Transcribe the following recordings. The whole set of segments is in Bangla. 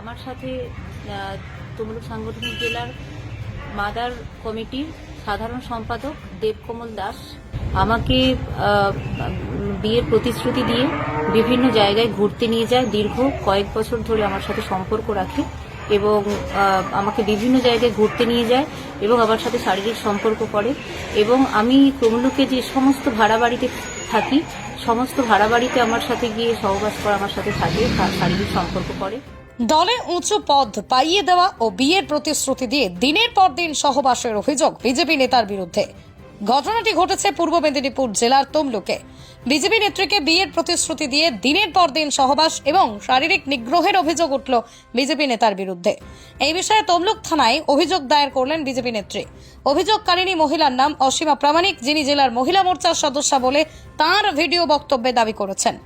আমার সাথে তমলুক সাংগঠনিক জেলার মাদার কমিটির সাধারণ সম্পাদক দেবকমল দাস আমাকে বিয়ের প্রতিশ্রুতি দিয়ে বিভিন্ন জায়গায় ঘুরতে নিয়ে যায়, দীর্ঘ কয়েক বছর ধরে আমার সাথে সম্পর্ক রাখে এবং আমাকে বিভিন্ন জায়গায় ঘুরতে নিয়ে যায় এবং আমার সাথে শারীরিক সম্পর্ক করে এবং আমি তমলুকে যে সমস্ত ভাড়া বাড়িতে থাকি, সমস্ত ভাড়া বাড়িতে আমার সাথে গিয়ে সহবাস করে আমার সাথে থাকে, শারীরিক সম্পর্ক করে। দলে উঁচু পদ পাইয়ে দেওয়া ও বিয়ের প্রতিশ্রুতি দিয়ে দিনের পর দিন সহবাসের অভিযোগ বিজেপি নেতার বিরুদ্ধে। ঘটনাটি ঘটেছে পূর্ব মেদিনীপুর জেলার তমলুকে। বিজেপি নেত্রীকে বিয়ের প্রতিশ্রুতি দিয়ে দিনের পর দিন সহবাস এবং শারীরিক নিগ্রহের অভিযোগ উঠল বিজেপি নেতার বিরুদ্ধে। এই বিষয়ে তমলুক থানায় অভিযোগ দায়ের করলেন বিজেপি নেত্রী। অভিযোগকারিণী মহিলার নাম অসীমা প্রামাণিক, যিনি জেলার মহিলা মোর্চার সদস্য বলে তার ভিডিও বক্তব্যে দাবি করেছেন।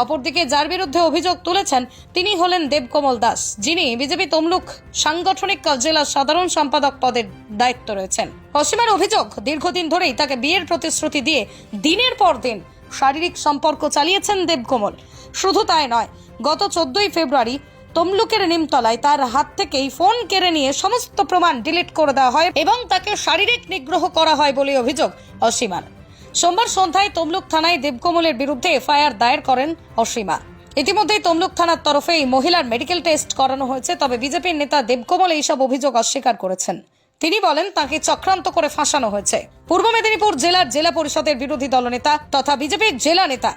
অপরদিকে যার বিরুদ্ধে অভিযোগ তুলেছেন, তিনি হলেন দেবকমল দাস, যিনি বিজেপি তমলুক সাংগঠনিক জেলা সাধারণ সম্পাদক পদের দায়িত্ব রয়েছেন। অসীমার অভিযোগ, দীর্ঘদিন ধরেই তাকে বিয়ের প্রতিশ্রুতি দিয়ে দিনের পর দিন শারীরিক সম্পর্ক চালিয়েছেন দেবকমল। শুধু তাই নয়, গত চোদ্দই ফেব্রুয়ারি তমলুকের নিমতলায় তার হাত থেকেই ফোন কেড়ে নিয়ে সমস্ত প্রমাণ ডিলিট করে দেওয়া হয় এবং তাকে শারীরিক নিগ্রহ করা হয় বলে অভিযোগ অসীমার। সোমবার সন্ধ্যায় তমলুক থানায় দেবকমলের বিরুদ্ধে এফআইআর দায়ের করেন অসীমা। ইতিমধ্যেই তমলুক থানার তরফে এই মহিলার মেডিকেল টেস্ট করানো হয়েছে, তবে বিজেপির নেতা দেবকমল এইসব অভিযোগ অস্বীকার করেছেন। তিনি বলেন, তাকে চক্রান্ত করে ফাঁসানো হয়েছে। পূর্ব মেদিনীপুর জেলার জেলা পরিষদের বিরোধী দলনেতা তথা বিজেপির জেলা নেতা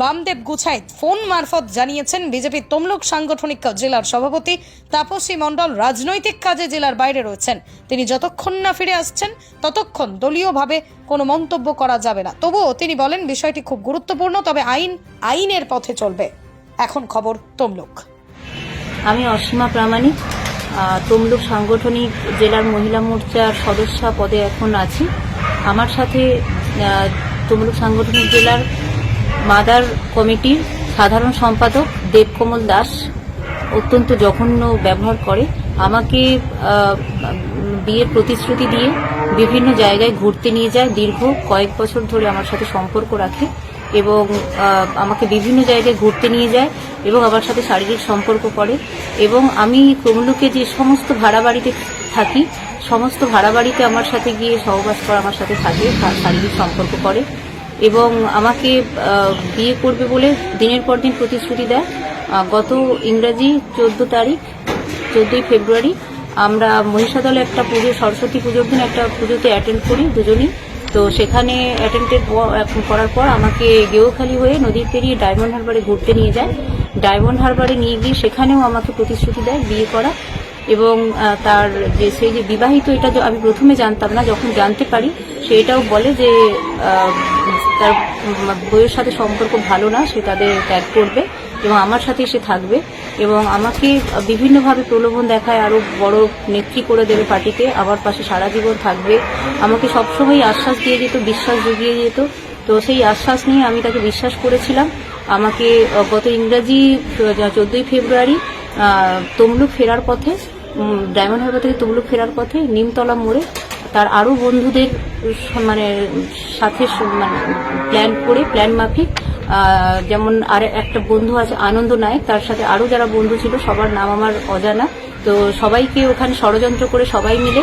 বামদেব গুছাইত ফোন মারফত জানিয়েছেন বিজেপির তমলুক সাংগঠনিক জেলার সভাপতি তাপসী মণ্ডল রাজনৈতিক কাজে জেলার বাইরে রয়েছেন। তিনি যতক্ষণ না ফিরে আসছেন, ততক্ষণ দলীয়ভাবে কোনো মন্তব্য করা যাবে না। তবুও তিনি বলেন, বিষয়টি খুব গুরুত্বপূর্ণ, তবে আইন, আইনের পথে চলবে। এখন খবর তমলুক। আমি অসীমা প্রামাণিক তমলুক সাংগঠনিক জেলার মহিলা মোর্চার সদস্য পদে এখন আছি। আমার সাথে তমলুক সাংগঠনিক জেলার মাদার কমিটির সাধারণ সম্পাদক দেবকমল দাস অত্যন্ত জঘন্য ব্যবহার করে। আমাকে বিয়ের প্রতিশ্রুতি দিয়ে বিভিন্ন জায়গায় ঘুরতে নিয়ে যায়, দীর্ঘ কয়েক বছর ধরে আমার সাথে সম্পর্ক রাখে এবং আমাকে বিভিন্ন জায়গায় ঘুরতে নিয়ে যায় এবং আমার সাথে শারীরিক সম্পর্ক করে এবং আমি তমলুকে যে সমস্ত ভাড়া বাড়িতে থাকি, সমস্ত ভাড়া বাড়িতে আমার সাথে গিয়ে সহবাস করে, আমার সাথে থাকে শারীরিক সম্পর্ক করে। এবং আমাকে বিয়ে করবে বলে দিনের পর দিন প্রতিশ্রুতি দেয়। গত ইংরাজি চোদ্দ তারিখ, চোদ্দই ফেব্রুয়ারি আমরা মহিষাদলে একটা পুজো, সরস্বতী পুজোর দিন একটা পুজোতে অ্যাটেন্ড করি দুজনই। তো সেখানে অ্যাটেন্ডেড করার পর আমাকে গেওখালি হয়ে নদীর পেরিয়ে ডায়মন্ড হারবারে ঘুরতে নিয়ে যায়। ডায়মন্ড হারবারে নিয়ে গিয়ে সেখানেও আমাকে প্রতিশ্রুতি দেয় বিয়ে করা। এবং তার যে, সেই যে বিবাহিত, এটা আমি প্রথমে জানতাম না, যখন জানতে পারি, সে এটাও বলে যে তার বইয়ের সাথে সম্পর্ক ভালো না, সে তাদের ত্যাগ করবে এবং আমার সাথে সে থাকবে এবং আমাকে বিভিন্নভাবে প্রলোভন দেখায়, আরও বড় নেত্রী করে দেবে পার্টিতে, আমার পাশে সারা জীবন থাকবে। আমাকে সবসময় আশ্বাস দিয়ে যেত, বিশ্বাস জুগিয়ে যেত। তো সেই আশ্বাস নিয়ে আমি তাকে বিশ্বাস করেছিলাম। আমাকে গত ইংরাজি চোদ্দই ফেব্রুয়ারি তমলুক ফেরার পথে ডায়মন্ড হারবার থেকে তমলুক ফেরার পথে নিমতলা মোড়ে তার আরও বন্ধুদের মানে সাথে মানে প্ল্যান করে প্ল্যান মাফিক যেমন আর একটা বন্ধু আছে আনন্দ নায়ক, তার সাথে আরও যারা বন্ধু ছিল, সবার নাম আমার অজানা। তো সবাইকে ওখানে ষড়যন্ত্র করে সবাই মিলে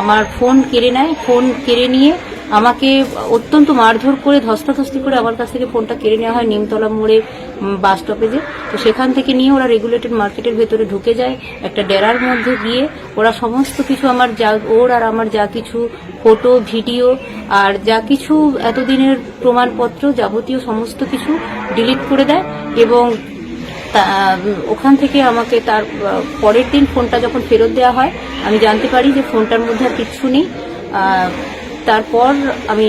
আমার ফোন কেড়ে নেয় ফোন কেড়ে নিয়ে আমাকে অত্যন্ত মারধর করে, ধস্তাধস্তি করে আমার কাছ থেকে ফোনটা কেড়ে নেওয়া হয় নিমতলা মোড়ে বাস স্টপেজে। তো সেখান থেকে নিয়ে ওরা রেগুলেটেড মার্কেটের ভেতরে ঢুকে যায়, একটা ডেরার মধ্যে গিয়ে ওরা সমস্ত কিছু আমার যা, ওর আর আমার যা কিছু ফটো, ভিডিও আর যা কিছু এতদিনের প্রমাণপত্র যাবতীয় সমস্ত কিছু ডিলিট করে দেয় এবং ওখান থেকে আমাকে তার পরের দিন ফোনটা যখন ফেরত দেওয়া হয়, আমি জানতে পারি যে ফোনটার মধ্যে আর কিচ্ছু নেই। তারপর আমি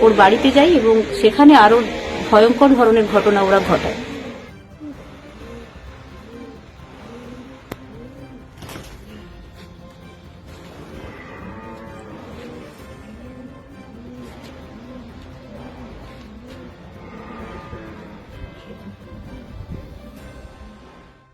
ওর বাড়িতে যাই এবং সেখানে আরও ভয়ঙ্কর ধরনের ঘটনা ওরা ঘটায়।